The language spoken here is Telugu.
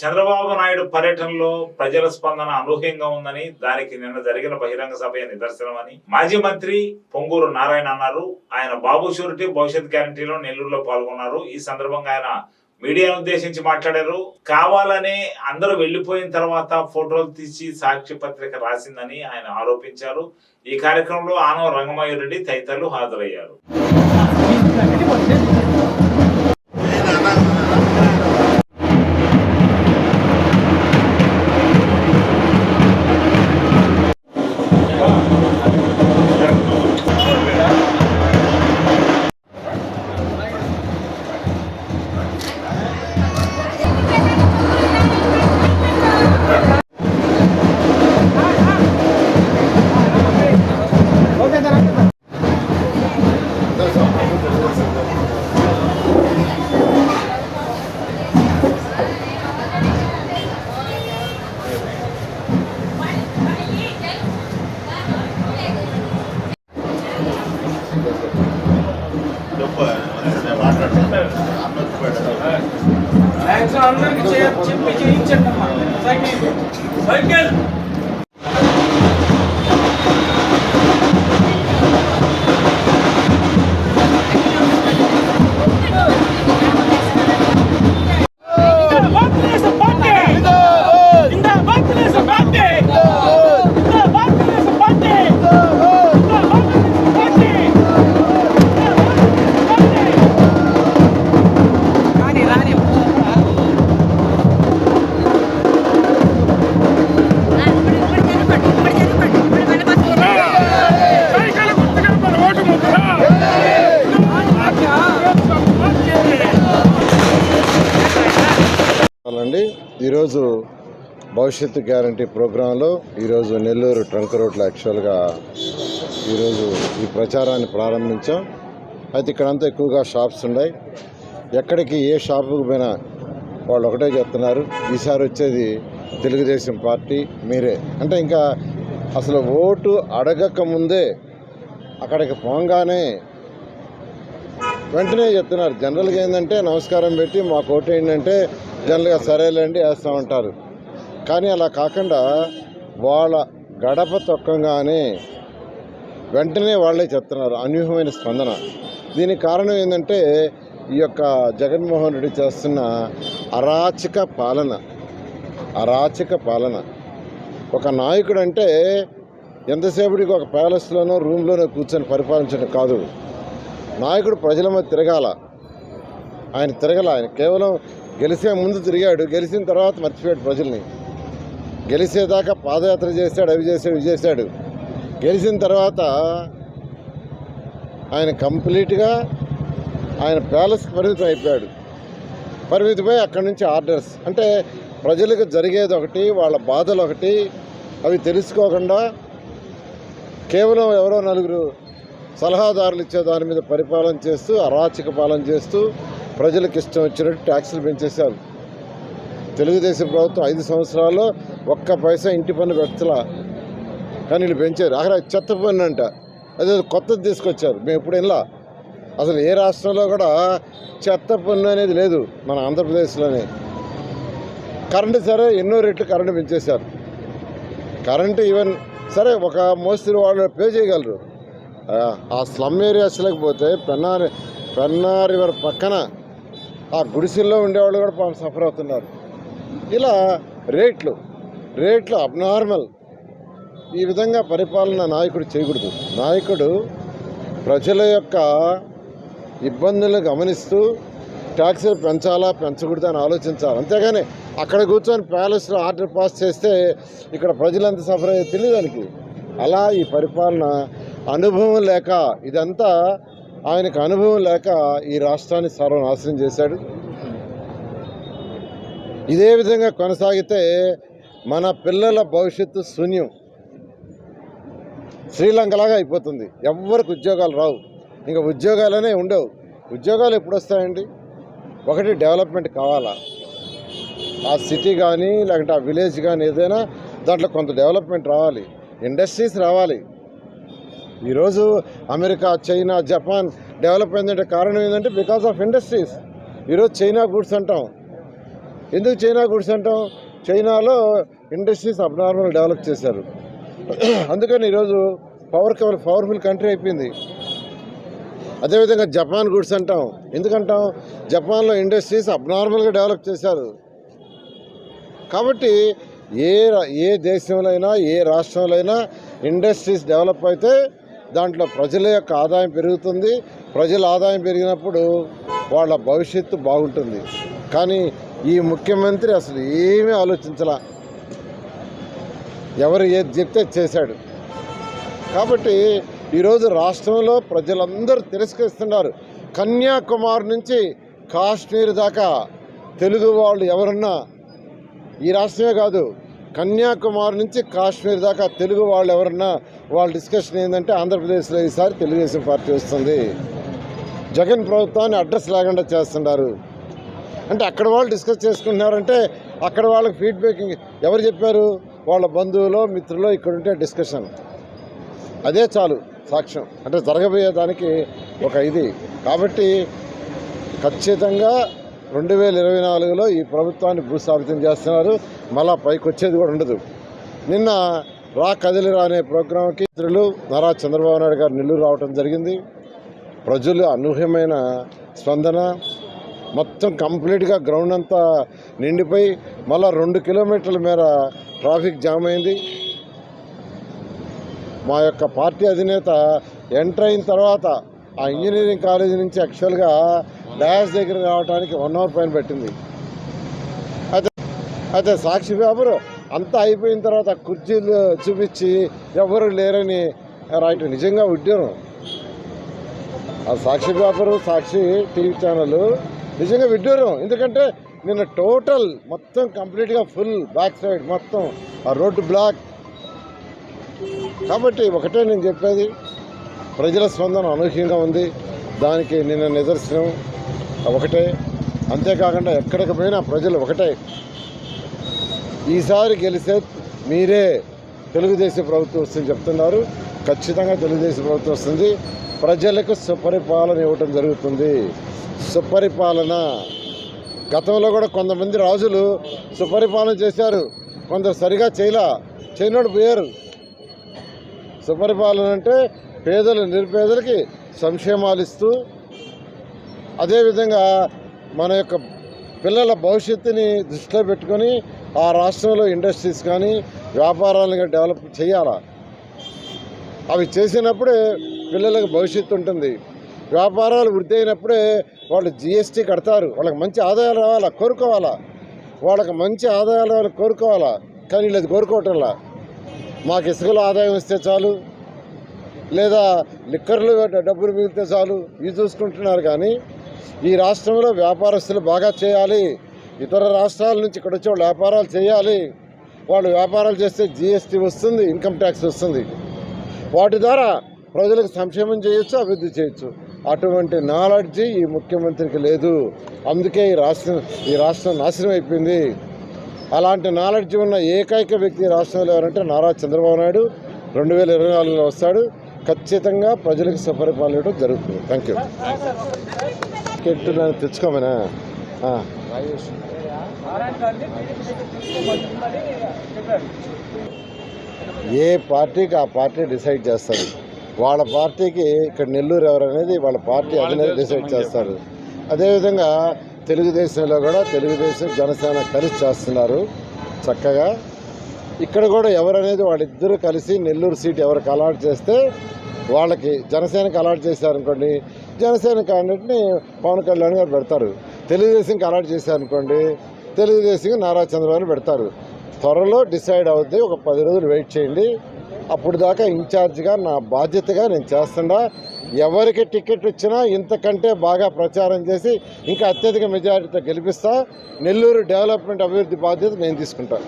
చంద్రబాబు నాయుడు పర్యటనలో ప్రజల స్పందన అనూహ్యంగా ఉందని దానికి నిన్న జరిగిన బహిరంగ సభ నిదర్శనమని మాజీ మంత్రి పొంగూరు నారాయణ అన్నారు. ఆయన బాబు షూరిటీ భవిష్యత్ గ్యారంటీలో నెల్లూరులో పాల్గొన్నారు. ఈ సందర్భంగా ఆయన మీడియాను ఉద్దేశించి మాట్లాడారు. కావాలనే అందరూ వెళ్ళిపోయిన తర్వాత ఫోటోలు తీసి సాక్షి పత్రిక రాసిందని ఆయన ఆరోపించారు. ఈ కార్యక్రమంలో ఆనవ రంగమయ్య రెడ్డి తదితరులు హాజరయ్యారు. అందరికి చెప్పి చేయించండి అమ్మా. సైకిల్ సైకిల్ భవిష్యత్తు గ్యారంటీ ప్రోగ్రాంలో ఈరోజు నెల్లూరు ట్రంక్ రోడ్లో యాక్చువల్గా ఈరోజు ఈ ప్రచారాన్ని ప్రారంభించాం. అయితే ఇక్కడంతా ఎక్కువగా షాప్స్ ఉన్నాయి. ఎక్కడికి ఏ షాపుకి పోయినా వాళ్ళు ఒకటే చెప్తున్నారు. ఈసారి వచ్చేది తెలుగుదేశం పార్టీ మీరే. అంటే ఇంకా అసలు ఓటు అడగక ముందే అక్కడికి పోగానే వెంటనే చెప్తున్నారు. జనరల్గా ఏంటంటే నమస్కారం పెట్టి మాకు ఓటు ఏంటంటే జనరల్గా సరేలేండి వేస్తూ ఉంటారు కానీ అలా కాకుండా వాళ్ళ గడప తొక్కగానే వెంటనే వాళ్ళే చెప్తున్నారు అనూహ్యమైన స్పందన. దీనికి కారణం ఏంటంటే ఈ యొక్క జగన్మోహన్ రెడ్డి చేస్తున్న అరాచక పాలన అరాచక పాలన. ఒక నాయకుడు అంటే ఎంతసేపటికి ఒక ప్యాలెస్లోనో రూమ్లోనో కూర్చొని పరిపాలించడం కాదు. నాయకుడు ప్రజల తిరగాల. ఆయన తిరగల. ఆయన కేవలం గెలిసే ముందు తిరిగాడు. గెలిచిన తర్వాత మర్చిపోయాడు ప్రజల్ని. గెలిచేదాకా పాదయాత్ర చేశాడు అవి చేశాడు ఇవి చేశాడు. గెలిచిన తర్వాత ఆయన కంప్లీట్గా ఆయన ప్యాలెస్కి పరిమితం అయిపోయాడు. పరిమితిపై అక్కడి నుంచి ఆర్డర్స్. అంటే ప్రజలకు జరిగేది ఒకటి వాళ్ళ బాధలు ఒకటి అవి తెలుసుకోకుండా కేవలం ఎవరో నలుగురు సలహాదారులు ఇచ్చే దాని మీద పరిపాలన చేస్తూ అరాచక పాలన చేస్తూ ప్రజలకు ఇష్టం వచ్చినట్టు ట్యాక్సులు పెంచేశారు. తెలుగుదేశం ప్రభుత్వం ఐదు సంవత్సరాల్లో ఒక్క పైసా ఇంటి పన్ను పెట్టలా కానీ వీళ్ళు పెంచారు అక్కడ చెత్త పన్ను అంట. అదే కొత్తది తీసుకొచ్చారు. మేము ఎప్పుడు ఇలా. అసలు ఏ రాష్ట్రంలో కూడా చెత్త పన్ను అనేది లేదు మన ఆంధ్రప్రదేశ్లోనే. కరెంటు సరే ఎన్నో రెట్లు కరెంటు పెంచేశారు. కరెంటు ఈవెన్ సరే ఒక మోస్తరు వాళ్ళు పే చేయగలరు. ఆ, స్లమ్ ఏరియాస్లోకి పోతే పెన్నా పెన్నా రివర్ పక్కన ఆ గుడిసెల్లో ఉండేవాళ్ళు కూడా పాపం సఫర్ అవుతున్నారు. ఇలా రేట్లు రేట్లు అబ్నార్మల్ ఈ విధంగా పరిపాలన నాయకుడు చేయకూడదు. నాయకుడు ప్రజల యొక్క ఇబ్బందులు గమనిస్తూ ట్యాక్సులు పెంచాలా పెంచకూడదు అని ఆలోచించాలి. అంతేగాని అక్కడ కూర్చొని ప్యాలెస్లో ఆర్డర్ పాస్ చేస్తే ఇక్కడ ప్రజలంతా సఫర్ అయ్యే తెలియదానికి అలా ఈ పరిపాలన అనుభవం లేక ఇదంతా ఆయనకు అనుభవం లేక ఈ రాష్ట్రాన్ని సర్వనాశనం చేశాడు. ఇదే విధంగా కొనసాగితే మన పిల్లల భవిష్యత్తు శూన్యం. శ్రీలంకలాగా అయిపోతుంది. ఎవ్వరికి ఉద్యోగాలు రావు. ఇంకా ఉద్యోగాలనే ఉండవు. ఉద్యోగాలు ఎప్పుడు వస్తాయండి ఒకటి డెవలప్మెంట్ కావాలా? ఆ సిటీ కానీ లేకుంటే ఆ విలేజ్ కానీ ఏదైనా దాంట్లో కొంత డెవలప్మెంట్ రావాలి. ఇండస్ట్రీస్ రావాలి. ఈరోజు అమెరికా చైనా జపాన్ డెవలప్ అయిందంటే కారణం ఏంటంటే బికాస్ ఆఫ్ ఇండస్ట్రీస్. ఈరోజు చైనా గూడ్స్ అంటాం. ఎందుకు చైనా గుడ్స్ అంటాం? చైనాలో ఇండస్ట్రీస్ అబ్నార్మల్ డెవలప్ చేశారు. అందుకని ఈరోజు పవర్ పవర్ఫుల్ కంట్రీ అయిపోయింది. అదేవిధంగా జపాన్ గుడ్స్ అంటాం. ఎందుకంటాం? జపాన్లో ఇండస్ట్రీస్ అబ్నార్మల్గా డెవలప్ చేశారు. కాబట్టి ఏ రా- ఏ దేశంలో అయినా ఏ రాష్ట్రంలో అయినా ఇండస్ట్రీస్ డెవలప్ అయితే దాంట్లో ప్రజల యొక్క ఆదాయం పెరుగుతుంది. ప్రజల ఆదాయం పెరిగినప్పుడు వాళ్ళ భవిష్యత్తు బాగుంటుంది. కానీ ఈ ముఖ్యమంత్రి అసలు ఏమీ ఆలోచించలా. ఎవరు ఏది చెప్తే చేశాడు. కాబట్టి ఈరోజు రాష్ట్రంలో ప్రజలందరూ తిరస్కరిస్తున్నారు. కన్యాకుమారి నుంచి కాశ్మీర్ దాకా తెలుగు వాళ్ళు ఎవరున్నా ఈ రాష్ట్రమే కాదు కన్యాకుమారి నుంచి కాశ్మీర్ దాకా తెలుగు వాళ్ళు ఎవరన్నా వాళ్ళ డిస్కషన్ ఏంటంటే ఆంధ్రప్రదేశ్లో ఈసారి తెలుగుదేశం పార్టీ వస్తుంది. జగన్ ప్రభుత్వాన్ని అడ్రస్ లేకుండా చేస్తున్నారు. అంటే అక్కడ వాళ్ళు డిస్కస్ చేసుకుంటున్నారంటే అక్కడ వాళ్ళకి ఫీడ్బ్యాక్ ఎవరు చెప్పారు? వాళ్ళ బంధువులో మిత్రులో ఇక్కడ ఉంటే డిస్కషన్. అదే చాలు సాక్ష్యం. అంటే జరగబోయే దానికి ఒక ఇది. కాబట్టి ఖచ్చితంగా రెండు వేల ఇరవై నాలుగులో ఈ ప్రభుత్వాన్ని భూస్థాపితం చేస్తున్నారు. మళ్ళా పైకి వచ్చేది కూడా ఉండదు. నిన్న రా కదిలిరా అనే ప్రోగ్రాంకి మిత్రులు నారా చంద్రబాబు నాయుడు గారు నెల్లూరు రావడం జరిగింది. ప్రజలు అనూహ్యమైన స్పందన మొత్తం కంప్లీట్గా గ్రౌండ్ అంతా నిండిపోయి మళ్ళా రెండు కిలోమీటర్ల మేర ట్రాఫిక్ జామ్ అయింది. మా యొక్క పార్టీ అధినేత ఎంటర్ అయిన తర్వాత ఆ ఇంజనీరింగ్ కాలేజీ నుంచి యాక్చువల్గా డాష్ దగ్గర రావడానికి వన్ అవర్ పైన పెట్టింది. అయితే అయితే సాక్షి పేపరు అంతా అయిపోయిన తర్వాత కుర్చీలు చూపించి ఎవరు లేరని రైట్ నిజంగా ఉద్యోగం ఆ Sakshi paper Sakshi TV channel నిజంగా విడ్డూరం. ఎందుకంటే నిన్న టోటల్ మొత్తం కంప్లీట్గా ఫుల్ బ్యాక్ సైడ్ మొత్తం ఆ రోడ్డు బ్లాక్. కాబట్టి ఒకటే నేను చెప్పేది ప్రజల స్పందన అనూహ్యంగా ఉంది. దానికి నిన్న నిదర్శనం ఒకటే. అంతేకాకుండా ఎక్కడికి పోయినా ప్రజలు ఒకటే. ఈసారి గెలిస్తే మీరే తెలుగుదేశం ప్రభుత్వం వస్తుందని చెప్తున్నారు. ఖచ్చితంగా తెలుగుదేశం ప్రభుత్వం వస్తుంది. ప్రజలకు సుపరిపాలన ఇవ్వటం జరుగుతుంది. సుపరిపాలన. గతంలో కూడా కొంతమంది రాజులు సుపరిపాలన చేశారు. కొందరు సరిగా చేయలా చేయనోడు పోయారు. సుపరిపాలన అంటే పేదలు నిరుపేదలకి సంక్షేమాలు ఇస్తూ అదేవిధంగా మన యొక్క పిల్లల భవిష్యత్తుని దృష్టిలో పెట్టుకొని ఆ రాష్ట్రంలో ఇండస్ట్రీస్ కానీ వ్యాపారాలను డెవలప్ చేయాలా? అవి చేసినప్పుడే పిల్లలకు భవిష్యత్తు ఉంటుంది. వ్యాపారాలు వృద్ధి అయినప్పుడే వాళ్ళు జిఎస్టీ కడతారు. వాళ్ళకి మంచి ఆదాయాలు రావాలా? కోరుకోవాలా? వాళ్ళకి మంచి ఆదాయాలు రావాలి కోరుకోవాలా? కానీ వీళ్ళు అది కోరుకోవటంలా? మాకు ఇసుకలో ఆదాయం ఇస్తే చాలు. లేదా లిక్కర్లు డబ్బులు మిగిలితే చాలు. ఇవి చూసుకుంటున్నారు కానీ ఈ రాష్ట్రంలో వ్యాపారస్తులు బాగా చేయాలి. ఇతర రాష్ట్రాల నుంచి ఇక్కడ వచ్చి వాళ్ళు వ్యాపారాలు చేయాలి. వాళ్ళు వ్యాపారాలు చేస్తే జిఎస్టీ వస్తుంది ఇన్కమ్ ట్యాక్స్ వస్తుంది. వాటి ద్వారా ప్రజలకు సంక్షేమం చేయొచ్చు అభివృద్ధి చేయొచ్చు. అటువంటి నాలెడ్జి ఈ ముఖ్యమంత్రికి లేదు. అందుకే ఈ రాష్ట్రం ఈ రాష్ట్రం నాశనం అయిపోయింది. అలాంటి నాలెడ్జ్ ఉన్న ఏకైక వ్యక్తి రాష్ట్రంలో ఎవరంటే నారా చంద్రబాబు నాయుడు. రెండు వేల ఇరవై నాలుగులో వస్తాడు. ఖచ్చితంగా ప్రజలకు సుపరిపాలన జరుగుతుంది. Thank you. టికెట్ నన్ను తెచ్చుకోమనా? ఏ పార్టీకి ఆ పార్టీ డిసైడ్ చేస్తారు? వాళ్ళ పార్టీకి ఇక్కడ నెల్లూరు ఎవరు అనేది వాళ్ళ పార్టీ అధినేత డిసైడ్ చేస్తారు. అదేవిధంగా తెలుగుదేశంలో కూడా తెలుగుదేశం జనసేన కలిసి చేస్తున్నారు చక్కగా. ఇక్కడ కూడా ఎవరనేది వాళ్ళిద్దరూ కలిసి నెల్లూరు సీట్ ఎవరికి అలాట్ చేస్తే వాళ్ళకి జనసేనకి అలాట్ చేశారనుకోండి జనసేన క్యాండిడేట్ని పవన్ కళ్యాణ్ గారు పెడతారు. తెలుగుదేశంకి అలాట్ చేశారనుకోండి తెలుగుదేశంకి నారా చంద్రబాబు పెడతారు. త్వరలో డిసైడ్ అవుద్ది ఒక పది రోజులు వెయిట్ చేయండి అప్పుడు దాకా ఇన్ఛార్జ్గా నా బాధ్యతగా నేను చేస్తుండా. ఎవరికి టికెట్ ఇచ్చినా ఇంతకంటే బాగా ప్రచారం చేసి ఇంకా అత్యధిక మెజారిటీతో గెలిపిస్తా. నెల్లూరు డెవలప్మెంట్ అభివృద్ధి బాధ్యత నేను తీసుకుంటాను